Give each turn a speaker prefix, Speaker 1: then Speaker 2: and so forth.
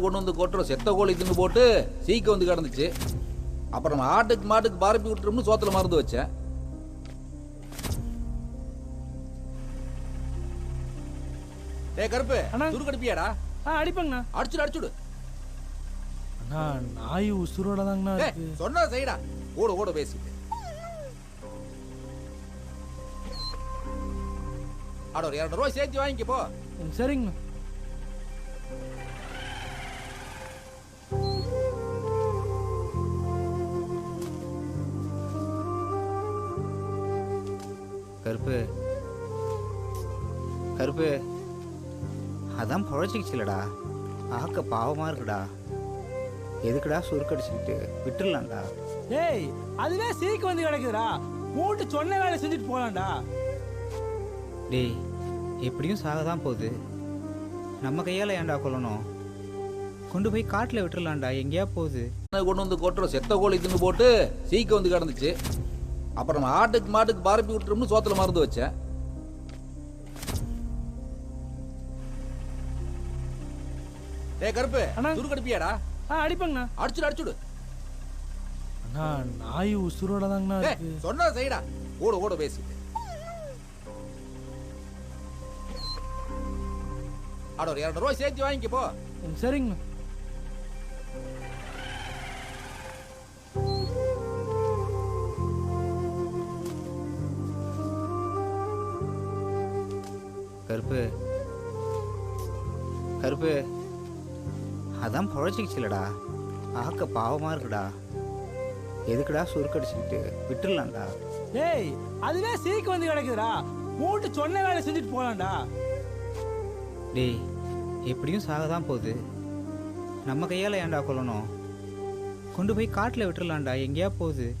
Speaker 1: கொண்டு வந்து கொட்டுற செத்த கோழி தின்னு போட்டு சீக்க வந்து கிடந்துச்சு. அப்புறம் நம்ம ஆட்டுக்கு மாட்டுக்கு பரப்பி விட்டுரும்னு சோத்துல மருந்து வச்சேன். டேய் கருப்பு
Speaker 2: அண்ணா.
Speaker 1: துருக்கடிப்பியாடா
Speaker 2: ஆ அடிப்பேங்கண்ணா.
Speaker 1: அடிச்சுடு அடிச்சுடு.
Speaker 2: அண்ணா நாய் உசுரோட தாங்கண்ணா
Speaker 1: சொன்னா செய்டா. ஓட ஓட பேசிட்டு. ஆட ஒரு ரூபாய் சேர்த்து வாங்கிக்க. போ
Speaker 2: சரிங்கண்ணா.
Speaker 3: கருப்பு. கருப்பு. அதான் பொழைச்சிக்கிச்சுலடா ஆக்க பாவமா இருக்குடா. எதுக்குடா சுருக்கடிச்சுக்கிட்டு? விட்டுடலாம்டா.
Speaker 2: டேய் அதுவே சீக்கு வந்து கிடக்குதுடா. மூட்டு சொன்ன வேலை செஞ்சுட்டு போலாம்டா.
Speaker 3: டேய் எப்படியும் சாக தான் போகுது. நம்ம கையால் ஏன்டா கொல்லணும்? கொண்டு போய் காட்டில் விட்டுறலாம்டா எங்கேயா போகுது?
Speaker 1: கொண்டு வந்து கொட்டுற செத்த கோழி தின்னு போட்டு சீக்க வந்து கிடந்துச்சு. அப்புறம் ஆட்டுக்கு மாட்டுக்கு பரப்பி விட்டுரும்னு சோத்துல மருந்து வச்சேன். டேய் கருப்பு
Speaker 2: அண்ணா.
Speaker 1: துருக்கடிப்பியாடா
Speaker 2: ஆ அடிப்பேங்கண்ணா.
Speaker 1: அடிச்சுடு அடிச்சுடு.
Speaker 2: அண்ணா நாய் உசுரோட தாங்கண்ணா இருக்கு.
Speaker 1: சொன்னா செய்டா. ஓட ஓட பேசிட்டு ஆட ஒரு இரநூறு ரூபாய் சேர்த்து வாங்கிக்க. போ
Speaker 2: ம், சரிங்கண்ணா.
Speaker 3: கருப்பு. கருப்பு. அதான் பொழைச்சிக்கிச்சுலடா ஆக்க பாவமா இருக்குடா. எதுக்குடா சுருக்கடிச்சுக்கிட்டு? விட்டுறலாம்டா.
Speaker 2: டேய் அதுவே சீக்கு வந்து கிடக்குதுடா. மூட்டு சொன்ன வேலை செஞ்சுட்டு போலாம்டா.
Speaker 3: டேய் எப்படியும் சாக தான் போகுது. நம்ம கையால் ஏன்டா கொல்லணும்? கொண்டு போய் காட்டில் விட்டுறலாம்டா. எங்கேயா போகுது?